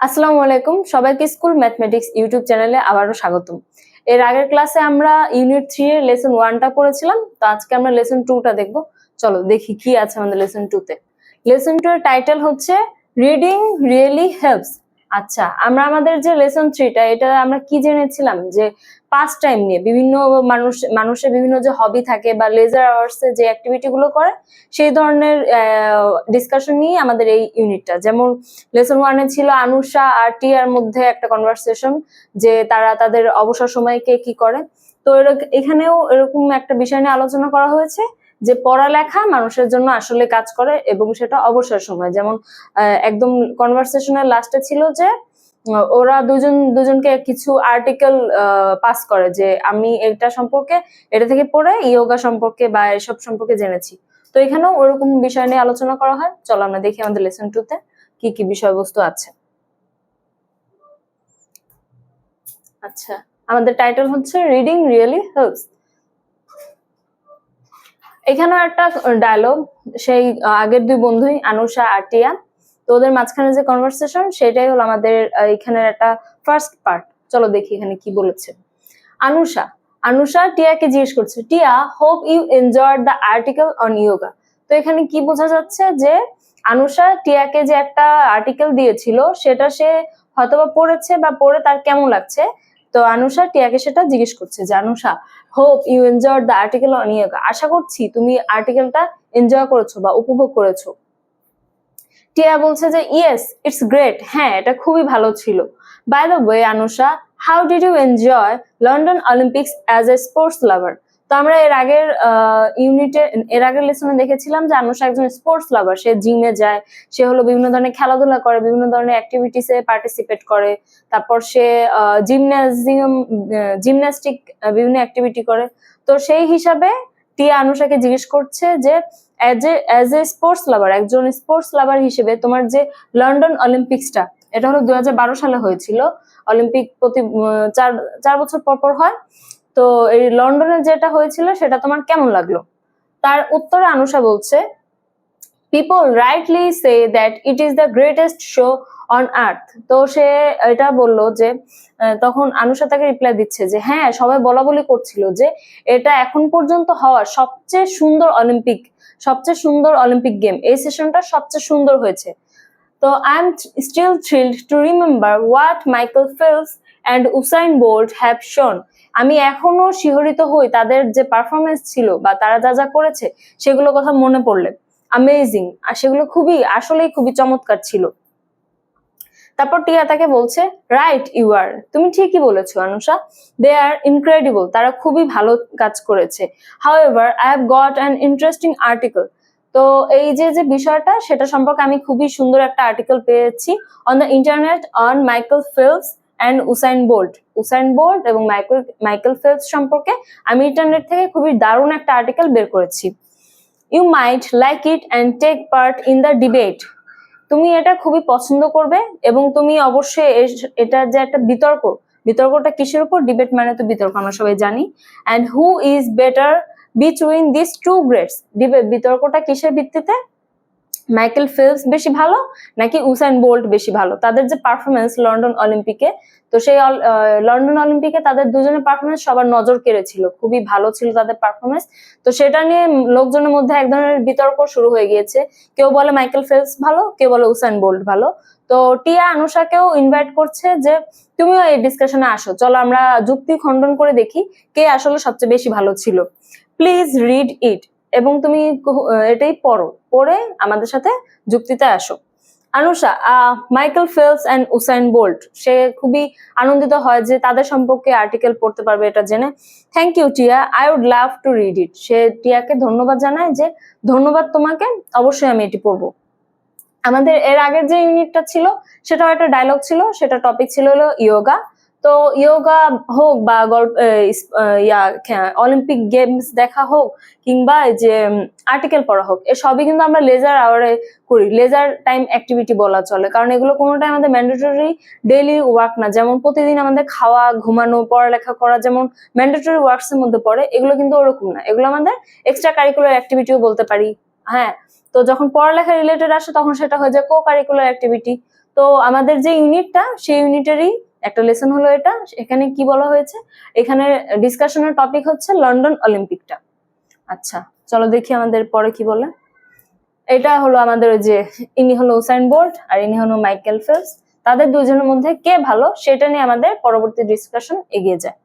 আসসালামু আলাইকুম। সবাইকে স্কুল ম্যাথমেটিক্স ইউটিউব চ্যানেলে আবারও স্বাগতম। এর আগের ক্লাসে আমরা ইউনিট থ্রি এর লেসন ওয়ানটা পড়েছিলাম, তো আজকে আমরা লেসন টুটা দেখব। চলো, দেখি কি আছে আমাদের লেসন টুতে। লেসন টু এর টাইটেল হচ্ছে রিডিং রিয়েলি হেল্পস। আচ্ছা আমরা আমাদের যে লেসন থ্রিটা, এটা আমরা কি জেনেছিলাম? যে পাস টাইম নিয়ে, বিভিন্ন মানুষ, মানুষের বিভিন্ন যে হবি থাকে বা লেজার আওয়ার্সে যে অ্যাক্টিভিটি গুলো করে, সেই ধরনের ডিসকাশন নিয়ে আমাদের এই ইউনিটটা যেমন লেসন ওয়ানে ছিল আনুষা আর টিয়ার মধ্যে একটা কনভারসেশন যে তারা তাদের অবসর সময়কে কি করে। তো এখানেও এরকম একটা বিষয় নিয়ে আলোচনা করা হয়েছে যে পড়ালেখা মানুষের জন্য আসলে কাজ করে এবং সেটা অবসর সময়। যেমন একদম কনভারসেশনের লাস্টে ছিল যে ওরা দুজন, দুজনকে কিছু আর্টিকেল পাস করে যে আমি এটা সম্পর্কে, এটা থেকে পড়ে ইয়োগা সম্পর্কে বা এসব সম্পর্কে জেনেছি। তো এখানেও ওরকম বিষয় নিয়ে আলোচনা করা হয়। চলো আমরা দেখি আমাদের লেসন টুতে কি কি বিষয়বস্তু আছে। আচ্ছা আমাদের টাইটেল হচ্ছে রিডিং রিয়েলি হেল্পস এখানেও একটা ডায়লগ সেই, আগের দুই বন্ধুই, আনুষা আর টিয়া তো ওদের মাঝখানে যে কনভারসেশন সেটাই হলো আমাদের এখানের একটা ফার্স্ট পার্ট চলো দেখি এখানে কি বলেছে। আনুষা আনুষা টিয়াকে জিজ্ঞেস করছে, Tia hope you enjoy the article on yoga তো এখানে কি বোঝা যাচ্ছে যে, আনুষা টিয়াকে যে একটা আর্টিকেল দিয়েছিল, সেটা সে হয়তোবা পড়েছে বা পড়ে তার কেমন লাগছে? তো আনুষা টিয়াকে সেটা জিজ্ঞেস করছে যে, Anusha hope you enjoy the article on yoga আশা করছি তুমি আর্টিকেলটা এনজয় করেছ বা উপভোগ করেছ। টিয়া বলছে যে ইয়েস ইটস গ্রেট হ্যাঁ এটা খুবই ভালো ছিল। By the way Anusha how did you enjoy London Olympics as a sports lover তো আমরা এর আগের ইউনিটে এর আগের লেসনে দেখেছিলাম যে, আনুষা একজন স্পোর্টস লাভার সে জিমে যায়, সে হলো বিভিন্ন ধরনের খেলাধুলা করে, বিভিন্ন ধরনের অ্যাক্টিভিটিসে পার্টিসিপেট করে। তারপর সে জিমনাজিয়াম জিমন্যাস্টিক বিভিন্ন অ্যাক্টিভিটি করে। তো সেই হিসাবে টিয়া আনুষাকে জিজ্ঞেস করছে যে as a as a sports lover একজন স্পোর্টস লাভার হিসেবে তোমার যে লন্ডন অলিম্পিক্সটা এটা হলো দু হাজার বারো সালে হয়েছিল। অলিম্পিক প্রতি চার চার বছর পর পর হয়। তো এই লন্ডনে যেটা হয়েছিল, সেটা তোমার কেমন লাগল? তার উত্তরে আনুষা বলছে people rightly say that it is the greatest show on earth তো সে এটা বলল যে তখন আনুষা তাকে রিপ্লাই দিচ্ছে যে হ্যাঁ সবাই বলা বলি করছিল যে, এটা এখন পর্যন্ত হওয়া সবচেয়ে সুন্দর অলিম্পিক সবচেয়ে সুন্দর অলিম্পিক গেম এই সেশনটা সবচেয়ে সুন্দর হয়েছে। তো I am still thrilled to remember what Michael Phelps and Usain Bolt have shown আমি এখনও শিহরিত হই তাদের যে পারফরমেন্স ছিল বা তারা যা যা করেছে সেগুলো কথা মনে পড়লে। আমেজিং আর সেগুলো খুবই, আসলেই খুবই চমৎকার ছিল। তারপর টিয়া তাকে বলছে রাইট ইউ আর তুমি ঠিকই বলেছ অনুষা দে আর ইনক্রেডিবল তারা খুবই ভালো কাজ করেছে। However I have got an interesting article তো এই যে যে বিষয়টা, সেটা সম্পর্কে আমি খুবই সুন্দর একটা আর্টিকেল পেয়েছি on the internet on Michael Phelps and Usain Bolt Usain Bolt এবং মাইকেল মাইকেল ফিলস সম্পর্কে আমি ইন্টারনেট থেকে খুবই দারুণ একটা আর্টিকেল বের করেছি। You might like it and take part in the debate তুমি এটা খুবই পছন্দ করবে এবং তুমি অবশ্যই এটা যে একটা বিতর্ক, বিতর্কটা কিসের উপর? ডিবেট মানে তো বিতর্ক, আমরা সবাই জানি। And who is better between this two greats বিতর্কটা কিসের ভিত্তিতে? মাইকেল ফিলস বেশি ভালো নাকি উসাইন বোল্ট বেশি ভালো? তাদের যে পারফরমেন্স লন্ডন অলিম্পিকে, তো সেই লন্ডন অলিম্পিকে তাদের দুজনের পারফরমেন্স সবার নজর কেড়েছিল খুবই ভালো ছিল তাদের পারফরমেন্স তো সেটা নিয়ে লোকজনের মধ্যে এক ধরনের বিতর্ক শুরু হয়ে গিয়েছে। কেউ বলে মাইকেল ফেলস ভালো, কেউ বলে উসাইন বোল্ট ভালো। তো টিয়া আনুষাকেও ইনভাইট করছে যে, তুমিও এই ডিসকাশনে আসো। চলো আমরা যুক্তি খণ্ডন করে দেখি কে আসলে সবচেয়ে বেশি ভালো ছিল। প্লিজ রিড ইট এবং তুমি এটাই পড়ো। পড়ে আমাদের সাথে যুক্তিতে আসো। Anusha Michael Phelps and Usain Bolt, সে খুবই আনন্দিত হয় যে তাদের সম্পর্কে আর্টিকেল পড়তে পারবে এটা জেনে। Thank you Tia. I would love to read it সে টিয়াকে ধন্যবাদ জানায় যে ধন্যবাদ তোমাকে, অবশ্যই আমি এটি পড়ব। আমাদের এর আগের যে ইউনিটটা ছিল, সেটাও একটা ডায়লগ ছিল, সেটা টপিক ছিল হলো ইয়োগা তো ইয়োগা হোক বা ইয়া অলিম্পিক গেমস দেখা হোক কিংবা যে আর্টিকেল পড়া হোক সবই কিন্তু আমরা লেজার আওয়ারে করি। লেজার টাইম অ্যাক্টিভিটি বলা চলে। কারণ এগুলো কোনোটাই আমাদের ম্যান্ডেটরি ডেইলি ওয়ার্ক না। যেমন প্রতিদিন আমাদের খাওয়া, ঘুমানো, পড়ালেখা করা যেমন ম্যান্ডেটরি ওয়ার্কস এর মধ্যে পড়ে, এগুলো কিন্তু ওরকম না। এগুলো আমাদের এক্সট্রা কারিকুলার অ্যাক্টিভিটিও বলতে পারি। হ্যাঁ তো যখন পড়ালেখা রিলেটেড আসে তখন সেটা হয়ে যায় কো কারিকুলার অ্যাক্টিভিটি তো আমাদের যে ইউনিটটা সেই ইউনিটেরই একটা লেসন হলো এটা, এখানে কি বলা হয়েছে? এখানে ডিসকাশনের টপিক হচ্ছে লন্ডন অলিম্পিকটা আচ্ছা চলো দেখি আমাদের পরে কি বলে। এটা হলো আমাদের যে, ইনি হলো উসাইন বোল্ট আর ইনি হলো মাইকেল ফেলস তাদের দুজনের মধ্যে কে ভালো সেটা নিয়ে আমাদের পরবর্তী ডিসকাশন এগিয়ে যায়।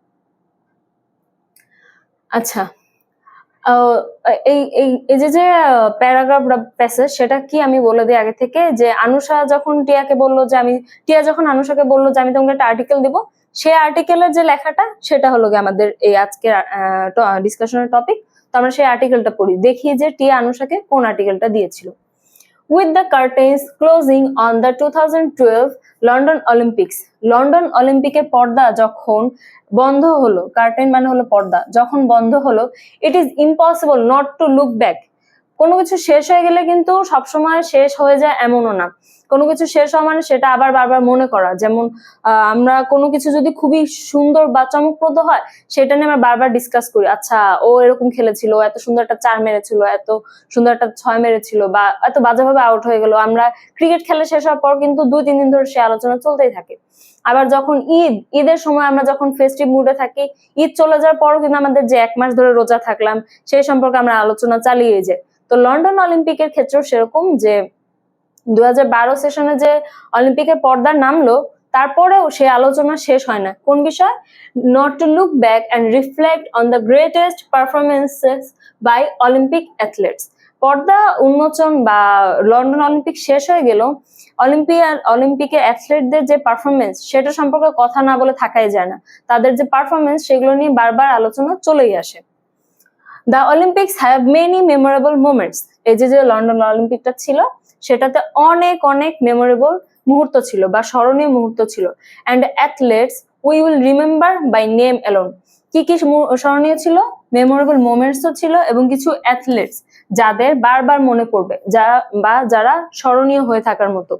আচ্ছা এই এই যে যে প্যারাগ্রাফ প্যাসেজ সেটা কি আমি বলে দিই আগে থেকে? যে আনুষা যখন টিয়াকে বলল যে আমি, টিয়া যখন আনুষাকে বলল যে আমি তোমাকে একটা আর্টিকেল দিব সেই আর্টিকেলের যে লেখাটা, সেটা হলো গিয়ে আমাদের এই আজকের ডিসকাশনের টপিক তো আমরা সেই আর্টিকেলটা পড়ি। দেখি যে টিয়া আনুষাকে কোন আর্টিকেলটা দিয়েছিল। With the curtains closing on the two thousand twelve London Olympics London অলিম্পিকের পর্দা যখন বন্ধ হলো কার্টেন মানে হলো পর্দা, যখন বন্ধ হলো it is impossible not to look back কোনো কিছু শেষ হয়ে গেলে কিন্তু সবসময় শেষ হয়ে যায় এমনও না। কোনো কিছু শেষ হওয়া মানে সেটা আবার বারবার মনে করা। যেমন আমরা কোনো কিছু যদি খুবই সুন্দর বা চমকপ্রদ হয়, সেটা নিয়ে আমরা বারবার ডিসকাস করি। আচ্ছা ও এরকম খেলেছিল এত সুন্দর একটা চার মেরেছিল, এত সুন্দর একটা ছয় মেরেছিল, বা এত বাজেভাবে আউট হয়ে গেল। আমরা ক্রিকেট খেলা শেষ হওয়ার পর কিন্তু দুই, তিন দিন ধরে সে আলোচনা চলতেই থাকে। আবার যখন ঈদ, ঈদের সময় আমরা যখন ফেস্টিভ মুডে থাকি, ঈদ চলে যাওয়ার পরও কিন্তু আমাদের যে এক মাস ধরে রোজা থাকলাম, সেই সম্পর্কে আমরা আলোচনা চালিয়ে যাই তো লন্ডন অলিম্পিকের ক্ষেত্রেও সেরকম যে দু সেশনে যে অলিম্পিকের পর্দা নামলো, তারপরেও সেই আলোচনা শেষ হয় না। কোন বিষয়? Not to look back and reflect on the greatest performances by Olympic athletes পর্দা উন্মোচন বা লন্ডন অলিম্পিক শেষ হয়ে গেল অলিম্পিয়ান অলিম্পিকে অ্যাথলেটদের যে পারফরমেন্স সেটা সম্পর্কে কথা না বলে থাকাই যায় না। তাদের যে পারফরমেন্স সেগুলো নিয়ে বারবার আলোচনা চলেই আসে। The Olympics have many memorable moments এই যে যে লন্ডন অলিম্পিকটা ছিল, সেটাতে অনেক অনেক মেমোরেবল মুহূর্ত ছিল বা স্মরণীয় মুহূর্ত ছিল। And athletes we will remember by name alone কি কি স্মরণীয় ছিল? মেমোরেবল মোমেন্টসও ছিল এবং কিছু অ্যাথলেটস যাদের বারবার মনে পড়বে, যা বা যারা স্মরণীয় হয়ে থাকার মতো।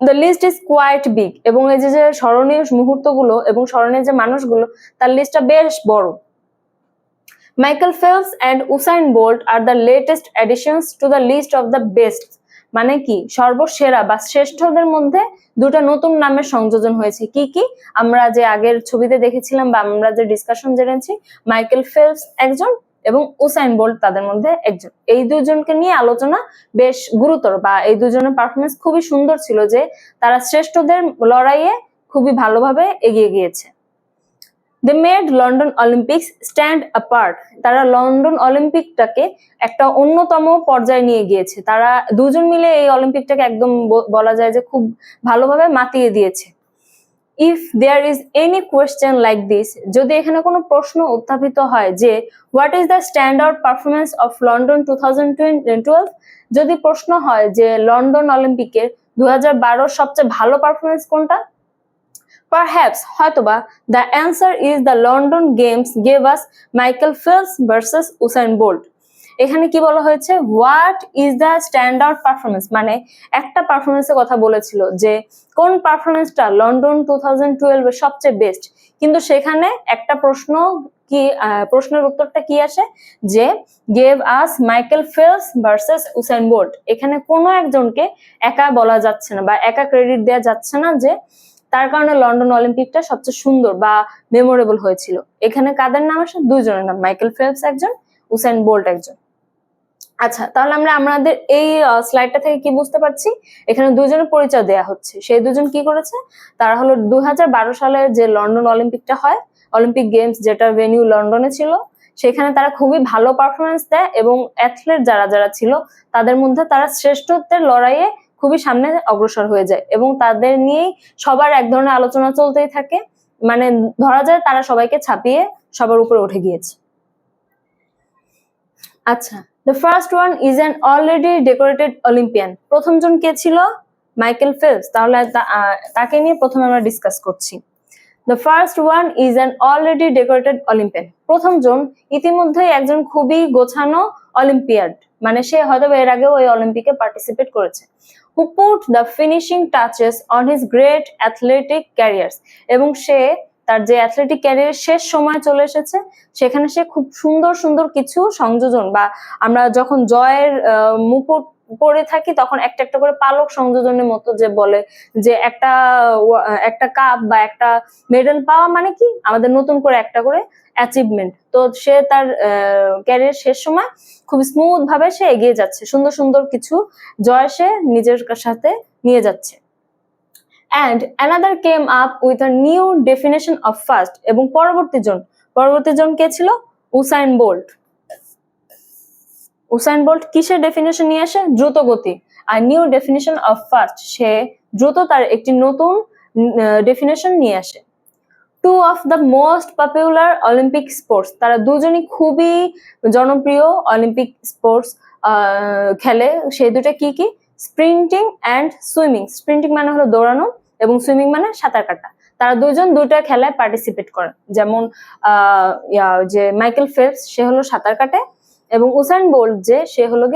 The list is quite big এবং এই যে স্মরণীয় মুহূর্তগুলো এবং স্মরণীয় যে মানুষগুলো, তার লিস্টটা বেশ বড়। Michael Phelps and Usain Bolt R the latest additions to the list of the best মানে কি? সর্বসেরা বা শ্রেষ্ঠদের মধ্যে দুটো নতুন নামের সংযোজন হয়েছে। কি কি? আমরা যে আগের ছবিতে দেখেছিলাম বা আমরা যে ডিসকাশন জেনেছি মাইকেল ফেলস একজন এবং উসাইন বোল্ট তাদের মধ্যে একজন। এই দুজনকে নিয়ে আলোচনা বেশ গুরুতর বা এই দুজনের পারফরমেন্স খুবই সুন্দর ছিল যে তারা শ্রেষ্ঠদের লড়াইয়ে খুবই ভালোভাবে এগিয়ে গিয়েছে। They made London Olympics stand apart তারা লন্ডন অলিম্পিকটাকে একটা অন্যতম পর্যায়ে নিয়ে গিয়েছে। তারা দুজন মিলে এই অলিম্পিকটাকে একদম বলা যায় যে খুব ভালোভাবে মাতিয়ে দিয়েছে। If there is any question like this যদি এখানে কোনো প্রশ্ন উত্থাপিত হয় যে what is the standard performance of London two thousand যদি প্রশ্ন হয় যে লন্ডন অলিম্পিকের দু সবচেয়ে ভালো পারফরমেন্স কোনটা? পারহ্যাপস হয়তোবা the answer is the London games gave us Michael Phelps versus Usain Bolt এখানে কি বলা হয়েছে? What is the standard performance মানে একটা পারফরমেন্সের কথা বলেছিল যে কোন পারফরমেন্সটা লন্ডন টু থাউজেন্ড টুয়েলভে সবচেয়ে বেস্ট কিন্তু সেখানে একটা প্রশ্ন কি প্রশ্নের উত্তরটা কি আসে? যে gave us Michael Phelps versus Usain Bolt এখানে কোনো একজনকে একা বলা যাচ্ছে না বা একা ক্রেডিট দেওয়া যাচ্ছে না যে তার কারণে লন্ডন অলিম্পিকটা সবচেয়ে সুন্দর বা মেমোরেবল হয়েছিল। এখানে কাদের নাম আসে? দুইজনের নাম মাইকেল ফেলপস একজন উসাইন বোল্ট একজন। আচ্ছা তাহলে আমরা আমাদের এই স্লাইডটা থেকে কি বুঝতে পারছি? এখানে দুজনের পরিচয় দেয়া হচ্ছে। সেই দুজন কি করেছে? তারা হলো দুই সালে যে লন্ডন অলিম্পিকটা হয়, অলিম্পিক গেমস যেটা ভেনিউ লন্ডনে ছিল, সেখানে তারা খুবই ভালো পারফরমেন্স দেয় এবং অ্যাথলেট যারা যারা ছিল, তাদের মধ্যে তারা শ্রেষ্ঠত্বের লড়াইয়ে খুবই সামনে অগ্রসর হয়ে যায় এবং তাদের নিয়েই সবার এক ধরনের আলোচনা চলতেই থাকে। মানে ধরা যায় তারা সবাইকে ছাপিয়ে সবার উপরে উঠে গিয়েছে। আচ্ছা the first one is an already decorated Olympian প্রথম জন কে ছিল? মাইকেল ফেলস তাহলে তাকে নিয়ে প্রথমে আমরা ডিসকাস করছি। The first one is an already decorated Olympian প্রথম জন ইতিমধ্যেই একজন খুবই গোছানো অলিম্পিয়াড মানে সে হয়তো এর আগেও ওই অলিম্পিকে পার্টিসিপেট করেছে। Who put the finishing touches on his great athletic careers এবং সে তার যে অ্যাথলেটিক ক্যারিয়ারের শেষ সময় চলে এসেছে, সেখানে সে খুব সুন্দর সুন্দর কিছু সংযোজন বা আমরা যখন জয়ের মুকুট পড়ে থাকি, তখন একটা একটা করে পালক সংযোজনের মতো যে বলে যে একটা একটা কাপ বা একটা মেডেল পাওয়া মানে কি? আমাদের নতুন করে একটা করে অ্যাচিভমেন্ট তো সে তার ক্যারিয়ার শেষ সময় খুব স্মুথ ভাবে সে এগিয়ে যাচ্ছে। সুন্দর সুন্দর কিছু জয় সে নিজের সাথে নিয়ে যাচ্ছে। And another came up with a new definition of fast এবং পরবর্তী জন। পরবর্তী জন কে ছিল? উসাইন বোল্ট উসাইন বোল্ট কিসের ডেফিনেশন নিয়ে আসে? দ্রুত গতি। আর নিউ ডেফিনেশন অফ ফাস্ট সে দ্রুত তার একটি নতুন ডেফিনেশন নিয়ে আসে। Two of the most popular Olympic sports তারা দুজনই খুবই জনপ্রিয় অলিম্পিক স্পোর্টস খেলে। সেই দুটো কি কি? স্প্রিন্টিং অ্যান্ড সুইমিং স্প্রিন্টিং মানে হলো দৌড়ানো। এবং সুইমিং মানে সাঁতার কাটা। তারা দুজন দুইটা খেলায় পার্টিসিপেট করে যেমন যে মাইকেল ফেলপস সে হলো সাঁতার কাটে এবং উসাইন বোল্ট যে সে হলো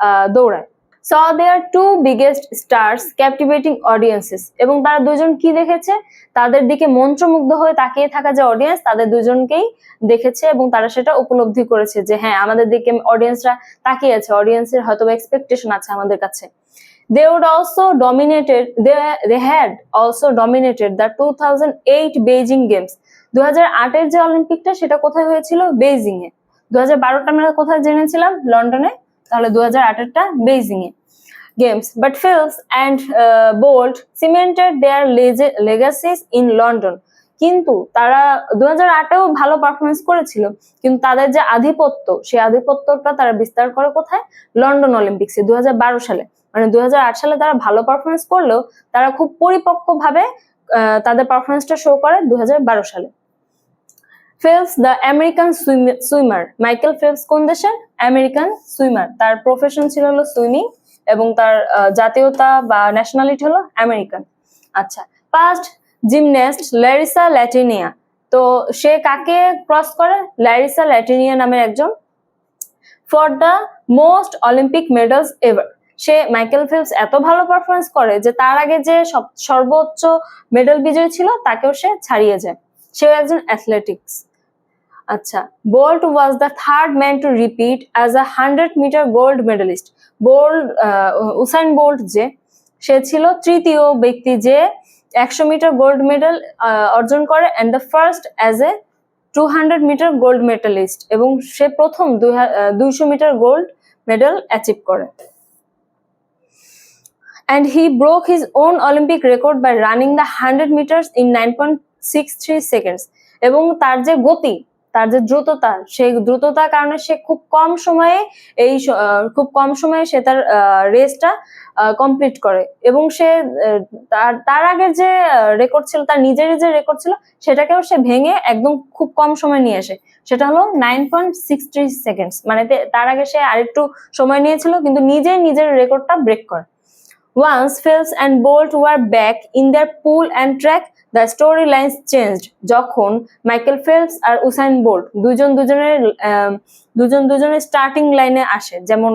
আহ, দৌড়ায়। Saw their two biggest stars captivating audiences এবং তারা দুজন কি দেখেছে? তাদের দিকে মন্ত্রমুগ্ধ হয়ে তাকিয়ে থাকা যে অডিয়েন্স তাদের দুজনকেই দেখেছে এবং তারা সেটা উপলব্ধি করেছে যে হ্যাঁ আমাদের দিকে অডিয়েন্সরা তাকিয়ে আছে। অডিয়েন্সের হয়তো এক্সপেকটেশন আছে আমাদের কাছে। Also dominated they had also dominated the two thousand eight Beijing games দু হাজার আটের যে অলিম্পিকটা সেটা কোথায় হয়েছিল? বেজিং এ দু হাজার বারোটা আমরা কোথায় জেনেছিলাম? লন্ডনে তাহলে দু হাজার আটেরটা বেজিং এ games but Phelps and Bolt cemented their legacies in London কিন্তু তারা দু হাজার আটেও ভালো পারফরমেন্স করেছিল। কিন্তু তাদের যে আধিপত্য, সেই আধিপত্যটা তারা বিস্তার করে কোথায়? লন্ডন অলিম্পিক্সে দু হাজার বারো সালে। মানে দু হাজার আট সালে তারা ভালো পারফরমেন্স করলেও তারা খুব পরিপক্কভাবে তাদের পারফরমেন্সটা শো করে দু হাজার বারো সালে। Phelps the American swimmer Michael Phelps কোন দেশের? আমেরিকান সুইমার তার প্রফেশন ছিল হলো সুইমিং এবং তার জাতীয়তা বা ন্যাশনালিটি হলো আমেরিকান আচ্ছা পাস্ট জিমন্যাস্ট ল্যারিসা ল্যাটিনিয়া তো সে কাকে ক্রস করে? ল্যারিসা ল্যাটিনিয়া নামের একজন। For the most Olympic medals ever say Michael Phelps এত ভালো পারফরমেন্স করে যে তার আগে যে সর্বোচ্চ মেডেল বিজয়ী ছিল, তাকেও সে ছাড়িয়ে যায়। সেও একজন অ্যাথলেটিক্স আচ্ছা Bolt was the third man to repeat as a hundred metre gold medallist Bolt Usain Bolt যে, সে ছিল তৃতীয় ব্যক্তি যে একশো মিটার গোল্ড মেডেল অর্জন করে and the first as a two hundred metre gold medallist এবং সে প্রথম দুইশো মিটার গোল্ড মেডেল অ্যাচিভ করে। And he broke his own Olympic record by running the 100 meters in 9.63 seconds. এবং তার যে গতি, তার যে দ্রুততা, সেই দ্রুততার কারণে সে খুব কম সময়ে এই খুব কম সময়ে সে তার রেসটা কমপ্লিট করে। এবং সে তার তার আগের যে রেকর্ড ছিল, তার নিজের যে রেকর্ড ছিল, সেটাকেও সে ভেঙে একদম খুব কম সময় নিয়ে আসে। সেটা হলো নাইন পয়েন্ট সিক্স সেকেন্ডস মানে তার আগে সে আরেকটু সময় নিয়েছিল, কিন্তু নিজেই নিজের রেকর্ডটা ব্রেক করে। Once Phelps and Bolt were back in their pool and track, the storylines changed. যখন মাইকেল ফেলপস আর উসাইন বোল্ট দুজন দুজনের দুজন দুজনের স্টার্টিং লাইনে আসে যেমন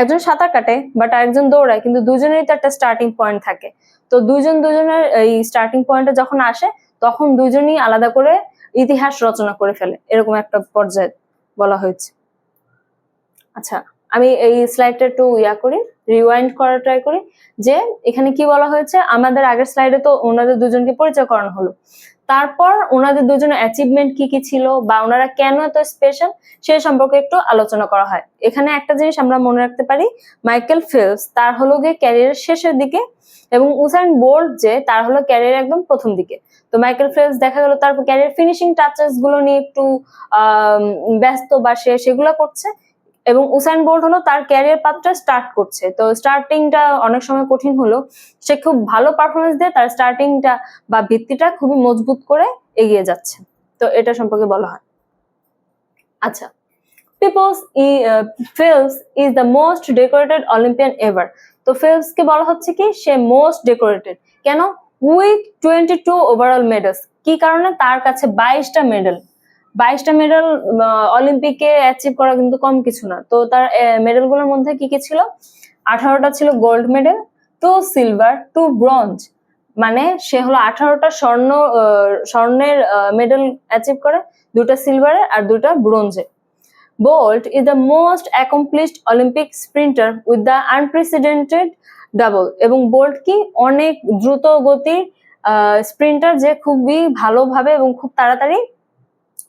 একজন সাঁতার কাটে বাট আরেকজন দৌড়ায় কিন্তু দুজনেরই তো একটা স্টার্টিং পয়েন্ট থাকে। তো দুজন দুজনের এই স্টার্টিং পয়েন্টে যখন আসে তখন দুজনই আলাদা করে ইতিহাস রচনা করে ফেলে। এরকম একটা পর্যায়ে বলা হয়েছে। আচ্ছা আমি এই স্লাইডটা একটু ইয়া করি রিওয়াইন্ড করার ট্রাই করি, যে এখানে কি বলা হয়েছে? আমাদের আগের স্লাইডে তো ওনাদের দুজনকে পরিচয় করানো হলো। তারপর ওনাদের দুজনের অ্যাচিভমেন্ট কি কি ছিল বা ওনারা কেন এত স্পেশাল সে সম্পর্কে একটু আলোচনা করা হয়। এখানে একটা জিনিস আমরা মনে রাখতে পারি মাইকেল ফিলস তার হলো গিয়ে ক্যারিয়ারের শেষের দিকে এবং উসাইন বোল্ট যে, তার হলো ক্যারিয়ার একদম প্রথম দিকে। তো মাইকেল ফিলস দেখা গেল তার ক্যারিয়ার ফিনিশিং টাচেসগুলো নিয়ে একটু ব্যস্ত বা সে সেগুলো করছে। এবং উসাইন বোল্ট হলো তার ক্যারিয়ার পাথটা স্টার্ট করছে। তো স্টার্টিংটা অনেক সময় কঠিন হলো। সে খুব ভালো পারফরমেন্স দিয়ে তার স্টার্টিংটা বা ভিত্তিটা খুবই মজবুত করে এগিয়ে যাচ্ছে। তো এটা সম্পর্কে বলা হয়। আচ্ছা people's E Phelps is the most decorated Olympian ever তো ফিলস কে বলা হচ্ছে কি? সে মোস্ট ডেকোরেটেড কেন? With twenty two overall medals. কি কারণে? তার কাছে বাইশটা মেডেল। বাইশটা মেডেল অলিম্পিকে অ্যাচিভ করা কিন্তু কম কিছু না। তো তার মেডেলগুলোর মধ্যে কি কি ছিল? আঠারোটা ছিল gold medal two silver two bronze মানে সে হলো আঠারোটা স্বর্ণ স্বর্ণের মেডেল অ্যাচিভ করে দুটা সিলভারের আর দুটা ব্রোঞ্জে Bolt is the most accomplished Olympic sprinter with the unprecedented double এবং বোল্ট কি অনেক দ্রুত গতির স্প্রিন্টার যে খুবই ভালোভাবে এবং খুব তাড়াতাড়ি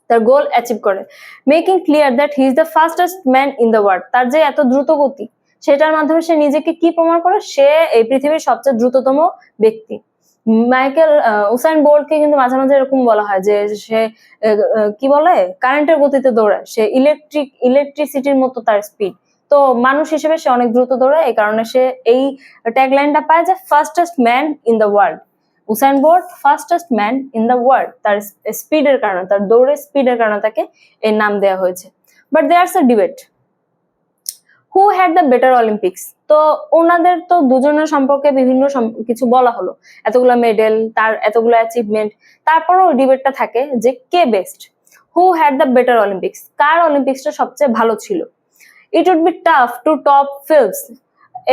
তার গোল অ্যাচিভ করে। Making clear that he is the fastest man in the world তার যে এত দ্রুত গতি, সেটার মাধ্যমে সে নিজেকে কি প্রমাণ করে? সে এই পৃথিবীর সবচেয়ে দ্রুততম ব্যক্তি। মাইকেল উসাইন বোল্টকে কিন্তু মাঝে মাঝে এরকম বলা হয় যে সে কি বলে? কারেন্টের গতিতে দৌড়ায় সে ইলেকট্রিক ইলেকট্রিসিটির মতো তার স্পিড তো মানুষ হিসেবে সে অনেক দ্রুত দৌড়ায় এই কারণে সে এই ট্যাগলাইনটা পায় যে fastest man in the world Usain Bolt fastest man in the world তার স্পিডের কারণে, তার দৌড়ের স্পিডের কারণে তাকে এই নাম দেওয়া হয়েছে। But there's a debate who had the better Olympics তো ওনাদের তো দুজনের সম্পর্কে বিভিন্ন কিছু বলা হলো। এতগুলো মেডেল তার এতগুলো অ্যাচিভমেন্ট তারপরও ডিবেটটা থাকে যে কে best who had the better Olympics কার অলিম্পিক্সটা সবচেয়ে ভালো ছিল? It would be tough to top Phelps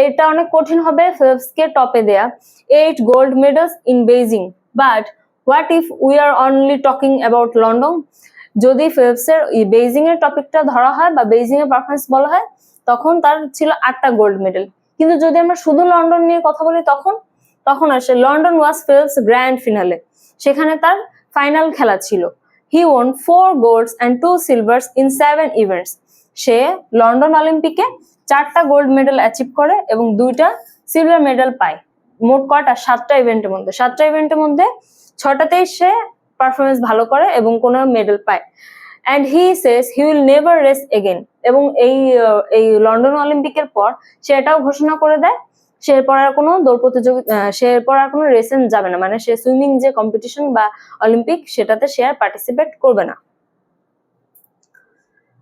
এটা অনেক কঠিন হবে ফিল্পসকে টপে দেয়া। Eight gold medals in Beijing but what if we are only talking about London যদি ফিল্পসের বেজিং এর টপিকটা ধরা হয় বা বেজিং এর পারফরমেন্স বলা হয়, তখন তার ছিল আটটা গোল্ড মেডেল কিন্তু যদি আমরা শুধু লন্ডন নিয়ে কথা বলি তখন তখন আসে London was Phelps grand finale সেখানে তার ফাইনাল খেলা ছিল। He won four golds and two silvers in seven events say London অলিম্পিকে চারটা গোল্ড মেডেল অ্যাচিভ করে এবং দুইটা সিলভার মেডেল পায়। মোট কটা সাতটা ইভেন্টের মধ্যে। সাতটা ইভেন্টের মধ্যে ছটাতেই সে পারফরমেন্স ভালো করে এবং কোনো মেডেল পায়। And he says he will never race again এবং এই এই লন্ডন অলিম্পিকের পর সে এটাও ঘোষণা করে দেয়, সে এরপর আর কোনো দৌড় প্রতিযোগিতা সে এরপর আর কোনো রেসে যাবে না। মানে সে সুইমিং যে কম্পিটিশন বা অলিম্পিক সেটাতে সে আর পার্টিসিপেট করবে না।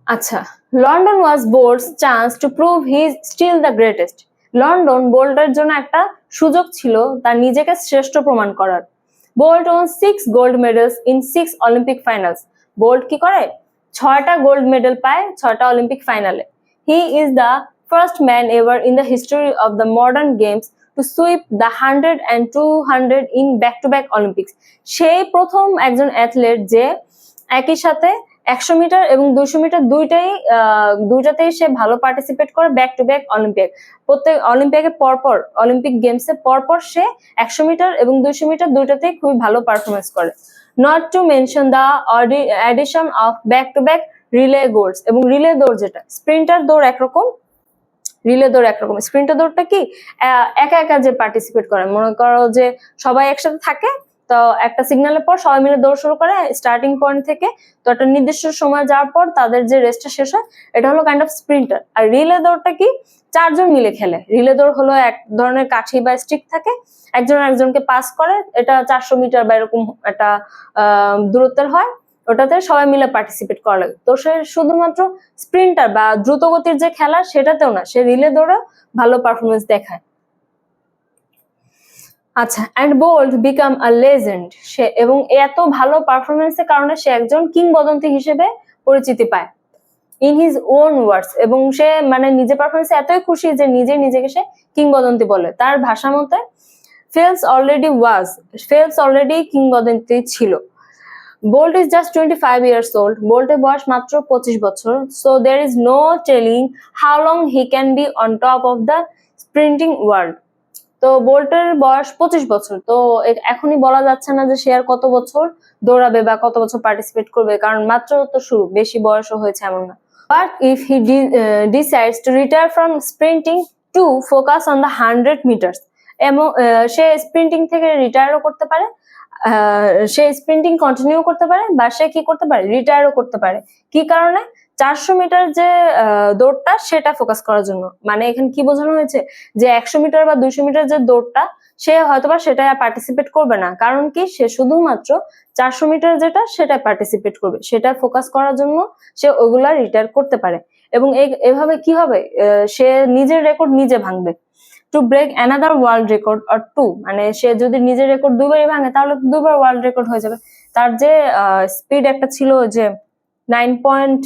আচ্ছা London was Bolt's chance to prove he still the greatest London বোল্টের জন্য একটা সুযোগ ছিল তার নিজেকে শ্রেষ্ঠ প্রমাণ করার। Bolt won six gold medals in six Olympic finals Bolt কি করে? ছয়টা গোল্ড মেডেল পায় ছয়টা অলিম্পিক ফাইনালে he is the first man ever in the history of the modern games to sweep the hundred and two hundred in back to back Olympics সেই প্রথম একজন athlete যে একই সাথে একশো মিটার এবং দুইশো মিটার দুইটাই দুইটাতেই সে ভালো পার্টিসিপেট করে ব্যাক টু ব্যাক অলিম্পিক প্রত্যেক অলিম্পিকে পরপর অলিম্পিক গেমসে পরপর সে একশো মিটার এবং দুইশো মিটার দুইটাতেই খুবই ভালো পারফরমেন্স করে। Not to mention the addition of back to back relay golds এবং রিলে দৌড় যেটা স্প্রিন্টার দৌড় একরকম রিলে দৌড় একরকম। স্প্রিন্টার দৌড়টা কি একা একা যে পার্টিসিপেট করে, মনে করো যে সবাই একসাথে থাকে তো একটা সিগন্যালের পর সবাই মিলে দৌড় শুরু করে স্টার্টিং পয়েন্ট থেকে। তো একটা নির্দিষ্ট সময় যাওয়ার পর তাদের যে রেসটা শেষ হয়, এটা হলো কাইন্ড অফ স্প্রিন্টার আর রিলে দৌড়টা কি? চারজন মিলে খেলে। রিলে দৌড় হলো এক ধরনের কাঠি বা স্টিক থাকে। একজন একজনকে পাস করে। এটা চারশো মিটার বা এরকম একটা দূরত্বের হয়। ওটাতে সবাই মিলে পার্টিসিপেট করা লাগে। তো সে শুধুমাত্র স্প্রিন্টার বা দ্রুতগতির যে খেলা, সেটাতেও না। সে রিলে দৌড়ে ভালো পারফরমেন্স দেখায়। আচ্ছা and Bolt became a legend সে, এবং এত ভালো পারফরমেন্সের কারণে সে একজন কিংবদন্তি হিসেবে পরিচিতি পায়। ইন হিজ ওন ওয়ার্ডস এবং সে মানে নিজে পারফরমেন্সে এতই খুশি যে নিজে নিজেকে সে কিংবদন্তি বলে। তার ভাষা মতে Phelps already was Phelps already কিংবদন্তি ছিল। Bolt is just twenty five years old বোল্টের বয়স মাত্র পঁচিশ বছর। So there is no telling how long he can be on top of the sprinting world তো বোল্টের বয়স পঁচিশ বছর। তো এখনই বলা যাচ্ছে না যে সে আর কত বছর দৌড়াবে বা কত বছর পার্টিসিপেট করবে, কারণ মাত্র তো শুরু, বেশি বয়সও হয়েছে এমন না। But if he decides to retire from sprinting to focus on the hundred metres এবং সে স্প্রিন্টিং থেকে রিটায়ারও করতে পারে সে স্প্রিন্টিং কন্টিনিউ করতে পারে, বা সে কি করতে পারে রিটায়ারও করতে পারে। কি কারণে? চারশো মিটার যে দৌড়টা সেটা ফোকাস করার জন্য। মানে এখানে কি বোঝানো হয়েছে? যে একশো মিটার বা দুইশো মিটার যে দৌড়টা, সে হয়তোবা সেটা পার্টিসিপেট করবে না। কারণ কি? সে শুধুমাত্র চারশো মিটার যেটা সেটা পার্টিসিপেট করবে। সেটা ফোকাস করার জন্য সে ওগুলা রিটায়ার করতে পারে। এবং এভাবে কি হবে? সে নিজের রেকর্ড নিজে ভাঙবে। To break another world record or to মানে সে যদি নিজের রেকর্ড দুবারই ভাঙে, তাহলে দুবার ওয়ার্ল্ড রেকর্ড হয়ে যাবে। তার যে স্পিড একটা ছিল যে nine point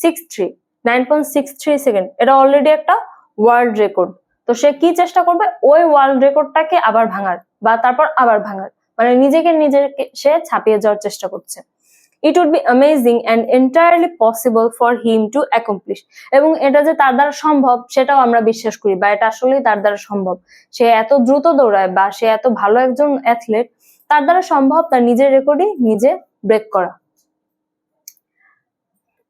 six three nine point six three second এটা অলরেডি একটা ওয়ার্ল্ড রেকর্ড তো সে কি চেষ্টা করবে? ওই ওয়ার্ল্ড রেকর্ডটাকে আবার ভাঙার বা তারপর আবার ভাঙার। মানে নিজেকে নিজেকে সে ছাপিয়ে যাওয়ার চেষ্টা করছে। It would be amazing and entirely possible for him to accomplish এবং এটা যে তার দ্বারা সম্ভব, সেটাও আমরা বিশ্বাস করি বা এটা আসলেই তার দ্বারা সম্ভব। সে এত দ্রুত দৌড়ায় বা সে এত ভালো একজন অ্যাথলেট তার দ্বারা সম্ভব তার নিজের রেকর্ডই নিজে ব্রেক করা।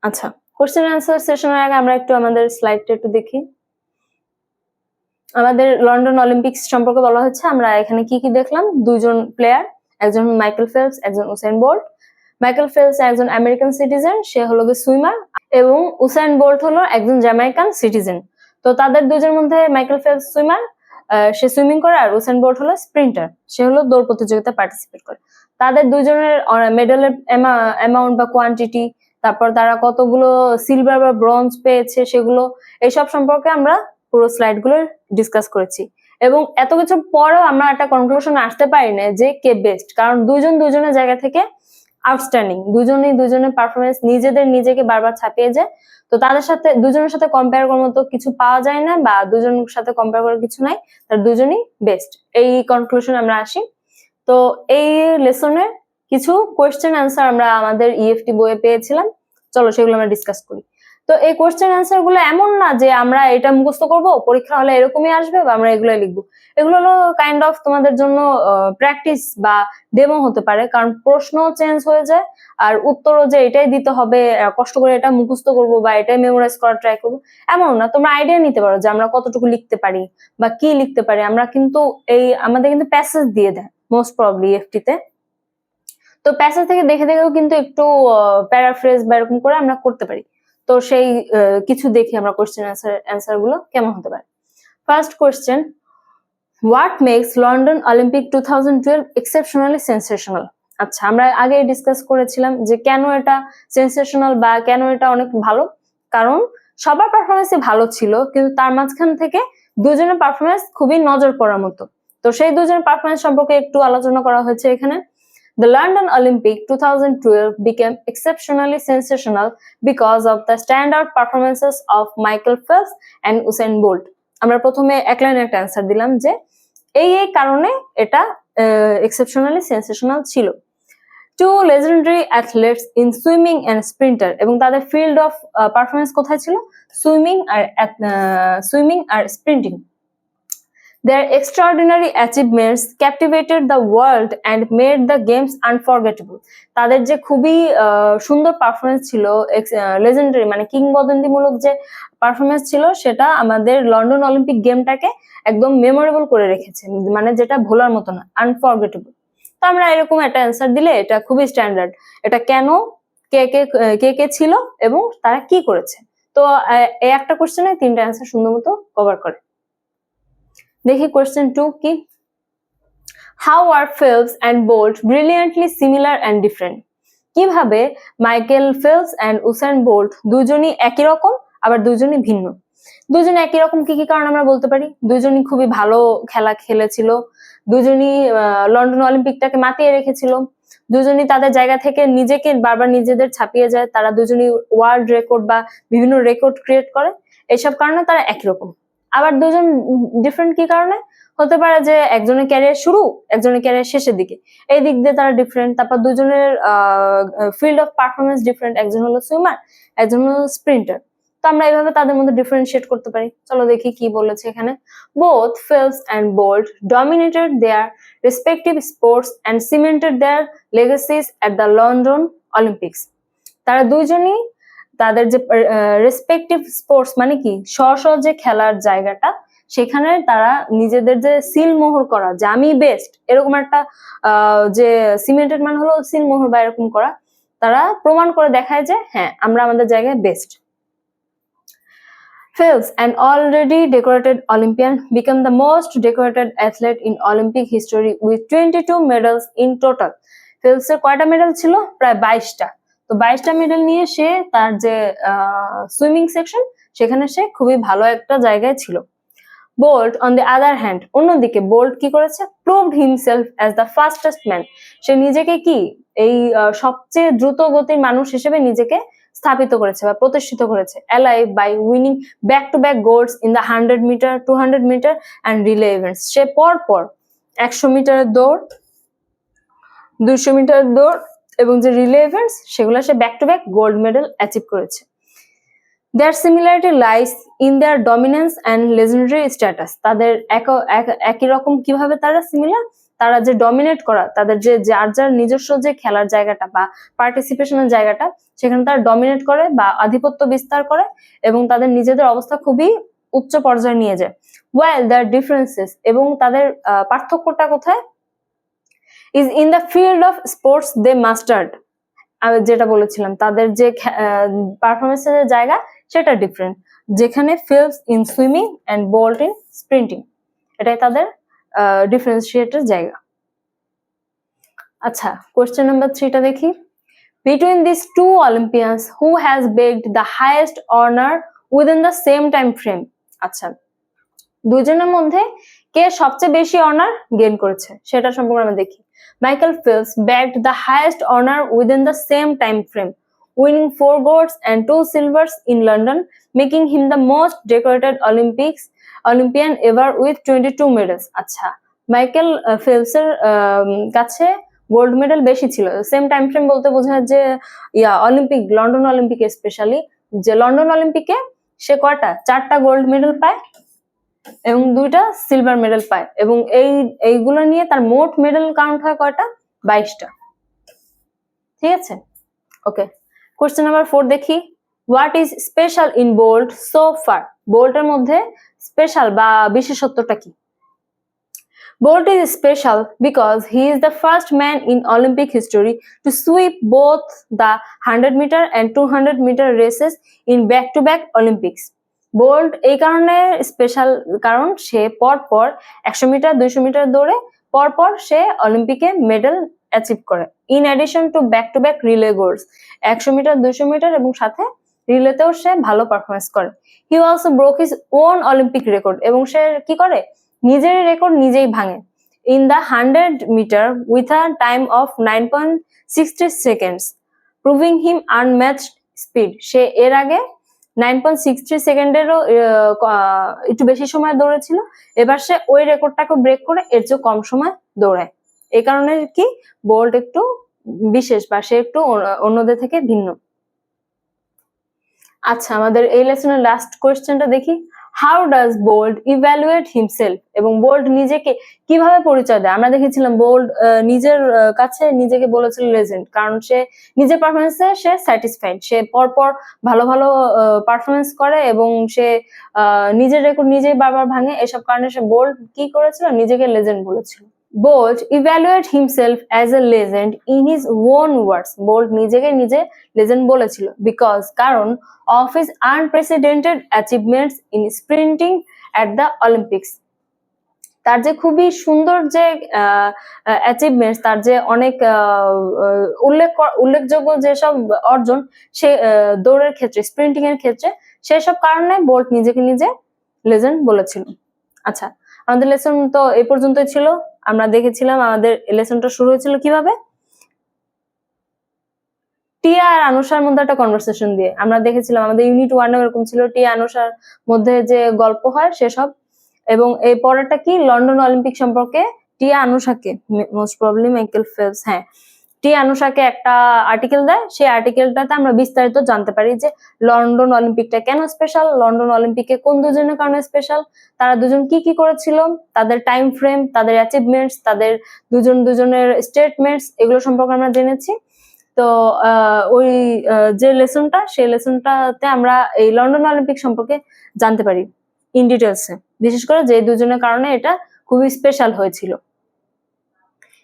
আচ্ছা কোশ্চেন অ্যান্সার সেশনের আগে আমরা একটু আমাদের স্লাইডটা একটু দেখি। আমাদের লন্ডন অলিম্পিক্স সম্পর্কে বলা হচ্ছে, আমরা এখানে কি কি দেখলাম? দুইজন প্লেয়ার একজন মাইকেল ফেলস একজন উসাইন বোল্ট মাইকেল ফেলস একজন আমেরিকান সিটিজেন সে হলো সুইমার এবং উসাইন বোল্ট হলো একজন জ্যামাইকান সিটিজেন তো তাদের দুজনের মধ্যে মাইকেল ফেলস সুইমার সে সুইমিং করে আর উসাইন বোল্ট হলো স্প্রিন্টার সে হলো দৌড় প্রতিযোগিতায় পার্টিসিপেট করে। তাদের দুজনের মেডেলের অ্যামাউন্ট বা কোয়ান্টিটি তারপর তারা কতগুলো সিলভার বা ব্রোঞ্জ পেয়েছে সেগুলো, এইসব সম্পর্কে আমরা পুরো স্লাইডগুলো ডিসকাস করেছি। এবং এত কিছু পরেও আমরা একটা কনক্লুশন আসতে পারি না যে কে বেস্ট কারণ দুজন দুজনের জায়গা থেকে আউটস্ট্যান্ডিং দুজনেই দুজনের পারফরমেন্স নিজেদের নিজেকে বারবার ছাপিয়ে যায়। তো তাদের সাথে, দুজনের সাথে কম্পেয়ার করার মতো কিছু পাওয়া যায় না বা দুজনের সাথে কম্পেয়ার করার কিছু নাই, তার দুজনই বেস্ট এই কনক্লুশন আমরা আসি। তো এই লেসনের কিছু কোয়েশ্চেন অ্যান্সার আমরা আমাদের ইএফটি বইয়ে পেয়েছিলাম। চলো সেগুলো আমরা ডিসকাস করি। তো এই কোয়েশ্চেন অ্যান্সারগুলো এমন না যে আমরা এটা মুখস্থ করব, পরীক্ষা হলে এরকমই আসবে বা আমরা এগুলো লিখব। এগুলো হলো কাইন্ড অফ তোমাদের জন্য প্র্যাকটিস বা ডেমো হতে পারে। কারণ প্রশ্ন চেঞ্জ হয়ে যায় আর উত্তরও যে এটাই দিতে হবে কষ্ট করে এটা মুখস্থ করব বা এটাই মেমোরাইজ করার ট্রাই করব এমন না। তোমরা আইডিয়া নিতে পারো যে আমরা কতটুকু লিখতে পারি বা কি লিখতে পারি। আমরা কিন্তু এই, আমাদের কিন্তু প্যাসেজ দিয়ে দেয় মোস্ট প্রবলি এফটিতে তো। প্যাসেজ থেকে দেখে দেখেও কিন্তু একটু প্যারাফ্রেজ বা এরকম করে আমরা করতে পারি। তো সেই কিছু দেখি আমরা কোশ্চেন অ্যান্সার অ্যান্সারগুলো কেমন হতে পারে? First question what makes London Olympic two thousand twelve exceptionally sensational আচ্ছা আমরা আগে ডিসকাস করেছিলাম যে কেন এটা সেন্সেশনাল বা কেন এটা অনেক ভালো। কারণ সবার পারফরমেন্সই ভালো ছিল, কিন্তু তার মাঝখান থেকে দুজনের পারফরমেন্স খুবই নজর পড়ার মতো। তো সেই দুজনের পারফরমেন্স সম্পর্কে একটু আলোচনা করা হয়েছে এখানে। The London Olympic 2012 became exceptionally sensational because of the standout performances of Michael Phelps and Usain Bolt. আমরা প্রথমে এক লাইনে একটা অ্যান্সার দিলাম যে, এই এই কারণে এটা এক্সেপশনালি সেন্সেশনাল ছিল। Two legendary athletes in swimming and sprinter এবং তাদের ফিল্ড অফ পারফরমেন্স কোথায় ছিল? সুইমিং আর swimming R sprinting Their extraordinary achievements captivated the world and made the games unforgettable. তাদের যে খুবই সুন্দর পারফরমেন্স ছিল লেজেন্ডারি মানে কিংবদন্তিমূলক যে পারফরমেন্স ছিল, সেটা আমাদের লন্ডন অলিম্পিক গেমটাকে একদম মেমোরেবল করে রেখেছে। মানে যেটা ভোলার মতো না আনফরগেটেবল তো আমরা এরকম একটা অ্যান্সার দিলে এটা খুবই স্ট্যান্ডার্ড এটা কেন, কে কে কে কে ছিল এবং তারা কি করেছে? তো এই একটা কোশ্চেনে তিনটা অ্যান্সার সুন্দর মতো কভার করে। দেখি কোয়েশ্চেন টু কি? How are Phelps and Bolt brilliantly similar and different কীভাবে Michael Phelps and Usain Bolt দুজনই একই রকম, আবার দুজনই ভিন্ন? দুজনে একই রকম কি কি কারণ আমরা বলতে পারি? দুজনই খুবই ভালো খেলা খেলেছিল, দুজনই লন্ডন অলিম্পিকটাকে মাতিয়ে রেখেছিল, দুজনই তাদের জায়গা থেকে নিজেকে বারবার নিজেদের ছাপিয়ে যায়, তারা দুজনই ওয়ার্ল্ড রেকর্ড বা বিভিন্ন রেকর্ড ক্রিয়েট করে এইসব কারণে তারা একই রকম। আবার দুজন ডিফারেন্ট কি কারণে? হতে পারে যে একজনের ক্যারিয়ার শুরু, একজনের ক্যারিয়ার শেষের দিকে। এই দিক দিয়ে তারা ডিফারেন্ট তারপর দুজনের ফিল্ড অফ পারফরমেন্স ডিফারেন্ট একজন হলো সুইমার একজন হলো স্প্রিন্টার তো আমরা এইভাবে তাদের মধ্যে ডিফারেন্সিয়েট করতে পারি। চলো দেখি কি বলেছে এখানে। Both Phelps and Bolt dominated their respective sports and cemented their legacies at the London Olympics তারা দুইজনই তাদের যে রেসপেক্টিভ স্পোর্টস মানে কি স্ব যে খেলার জায়গাটা সেখানে তারা নিজেদের যে সিল মোহর করা যে আমি বেস্ট এরকম একটা যে সিমেন্টেড মানে হলো সিল মোহর বা এরকম করা তারা প্রমাণ করে দেখায় যে হ্যাঁ আমরা আমাদের জায়গায় best Phelps, an already decorated Olympian, became the most decorated athlete in Olympic history with 22 medals in total. Phelps এর কয়টা মেডেল ছিল? প্রায় বাইশটা। তো বাইশটা মেডেল নিয়ে সে তার যে সুইমিং সেকশন সেখানে সে খুবই ভালো একটা জায়গায় ছিল। Bolt on the other hand অন্যদিকে বোল্ট কি করেছে? Proved himself as the fastest man সে নিজেকে কি? এই সবচেয়ে দ্রুত গতির মানুষ হিসেবে নিজেকে স্থাপিত করেছে বা প্রতিষ্ঠিত করেছে। Alive by winning back to back golds in the hundred metre two hundred metre and relay events সে পর পর একশো মিটারের দৌড় দুশো মিটার দৌড় এবং যে রিলে ইভেন্টস সেগুলো সে back to back gold medal achieve করেছে। Their similarity lies in their dominance and legendary status তাদের এক- এক- একই রকম কীভাবে তারা সিমিলার তারা যে ডমিনেট করা, তাদের যে, যার যার নিজস্ব যে খেলার জায়গাটা বা পার্টিসিপেশনের জায়গাটা, সেখানে তারা ডমিনেট করে বা আধিপত্য বিস্তার করে এবং তাদের নিজেদের অবস্থা খুবই উচ্চ পর্যায়ে নিয়ে যায়। ওয়েল দেয়ার ডিফারেন্সেস এবং তাদের পার্থক্যটা কোথায়? Is in the field of sports they mastered আমি যেটা বলেছিলাম, তাদের যে পারফরমেন্সের জায়গা সেটা ডিফারেন্ট যেখানে Phelps in swimming and Bolt in sprinting এটাই তাদের ডিফারেন্সিয়েটের জায়গা। আচ্ছা কোয়েশ্চেন নাম্বার থ্রিটা দেখি। Between this two Olympians who has bagged the highest honour within the same time frame আচ্ছা দুজনের মধ্যে কে সবচেয়ে বেশি অনার গেইন করেছে, সেটা সম্পর্কে আমরা দেখি। Michael Phelps bagged the highest honour within the same time frame winning four golds and two silvers in London making him the most decorated Olympics Olympian ever with twenty two medals আচ্ছা Michael ফিলসের কাছে gold medal বেশি ছিল। Same time frame বলতে বোঝায় যে yeah Olympic London অলিম্পিকে specially যে লন্ডন অলিম্পিকে সে কটা চারটা গোল্ড মেডেল পায়। এবং দুইটা সিলভার মেডেল পায় এবং এই এইগুলো নিয়ে তার মোট মেডেল কাউন্ট হয় কয়টা বাইশটা ঠিক আছে ওকে কোশ্চেন নাম্বার ফোর দেখি what is special in Bolt so far বোল্টের মধ্যে স্পেশাল বা বিশেষত্বটা কি Bolt is special because he is the first man in Olympic history to sweep both the 100 meter and 200 meter races in back-to-back Olympics. Bolt, এই কারণে special কারণ সে পর পর একশো metre, দুইশো মিটার দৌড়ে পর পর সে অলিম্পিকে মেডেল অ্যাচিভ করে। In addition to back to back relay golds একশো মিটার, দুইশো মিটার এবং সাথে রিলেতেও সে ভালো পারফরমেন্স করে। He also broke his own Olympic record এবং সে কি করে? নিজের রেকর্ড নিজেই ভাঙে। In the hundred metre with a time of nine point sixty seconds proving him unmatch speed সে এর আগে নাইন পয়েন্ট সিক্স থ্রি সেকেন্ডেরও একটু বেশি সময় দৌড়েছিল। এবার সে ওই রেকর্ডটাকে ব্রেক করে এর চেয়ে কম সময় দৌড়ায়। এই কারণে কি বোল্ট একটু বিশেষ বা সে একটু অন্যদের থেকে ভিন্ন। আচ্ছা আমাদের এই লেসনের লাস্ট কোয়েশ্চেনটা দেখি। How does Bolt evaluate himself এবং বোল্ড নিজেকে কীভাবে পরিচয় দেয়? আমরা দেখেছিলাম বোল্ড নিজের কাছে নিজেকে বলেছিল লেজেন্ড কারণ সে নিজের পারফরমেন্সে সে স্যাটিসফাইড সে পরপর ভালো ভালো পারফরমেন্স করে এবং সে নিজের রেকর্ড নিজেই বারবার ভাঙে। এসব কারণে সে বোল্ড কি করেছিল? নিজেকে লেজেন্ড বলেছিল। Bolt evaluate himself as a legend in his own words Bolt নিজেকে নিজে লেজেন্ড বলেছিল বিকজ কারণ, of his unprecedented achievements in sprinting at the Olympics. তার যে খুবই সুন্দর যে অ্যাচিভমেন্টস তার যে অনেক উল্লেখ, উল্লেখযোগ্য যেসব অর্জন, সে দৌড়ের ক্ষেত্রে স্প্রিন্টিং এর ক্ষেত্রে, সেসব কারণে বোল্ট নিজেকে নিজে লেজেন্ড বলেছিল। আচ্ছা আমাদের লেসন তো এই পর্যন্তই ছিল। আমরা দেখেছিলাম আমাদের লেসনটা শুরু হয়েছিল কীভাবে? টিয়া আর আনুষার মধ্যে একটা কনভারসেশন দিয়ে। আমরা দেখেছিলাম আমাদের ইউনিট ওয়ানে এরকম ছিল, টিয়া আনুষার মধ্যে যে গল্প হয় সেসব। এবং এই পরেরটা কি? লন্ডন অলিম্পিক সম্পর্কে টিয়া আনুষাকে মোস্ট প্রবলি মাইকেল ফেলস হ্যাঁ। টিয়া আনুষাকে একটা আর্টিকেল দেয়, সেই আর্টিকেলটাতে আমরা বিস্তারিত জানতে পারি যে লন্ডন অলিম্পিকটা কেন স্পেশাল লন্ডন অলিম্পিকে কোন দুজনের কারণে স্পেশাল তারা দুজন কি কি করেছিল, তাদের টাইম ফ্রেম তাদের অ্যাচিভমেন্টস তাদের দুজন দুজনের স্টেটমেন্টস এগুলো সম্পর্কে আমরা জেনেছি। তো ওই যে লেসনটা সেই লেসনটাতে আমরা এই লন্ডন অলিম্পিক সম্পর্কে জানতে পারি ইন ডিটেলসে বিশেষ করে যে দুজনের কারণে এটা খুবই স্পেশাল হয়েছিল।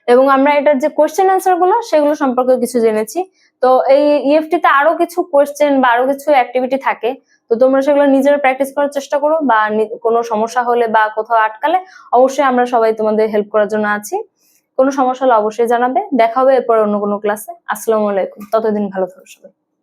এবং আমরা এটার যে কোয়েশ্চেন অ্যান্সারগুলো, সেগুলো সম্পর্কে কিছু জেনেছি। তো এই ইএফটি তে আরও কিছু কোয়েশ্চেন বা আরও কিছু অ্যাক্টিভিটি থাকে, তো তোমরা সেগুলো নিজেরা প্র্যাকটিস করার চেষ্টা করো বা কোনো সমস্যা হলে বা কোথাও আটকালে অবশ্যই আমরা সবাই তোমাদের হেল্প করার জন্য আছি। কোনো সমস্যা হলে অবশ্যই জানাবে। দেখা হবে এরপর অন্য কোনো ক্লাসে আসসালামু আলাইকুম। ততদিন ভালো থাকো সবাই।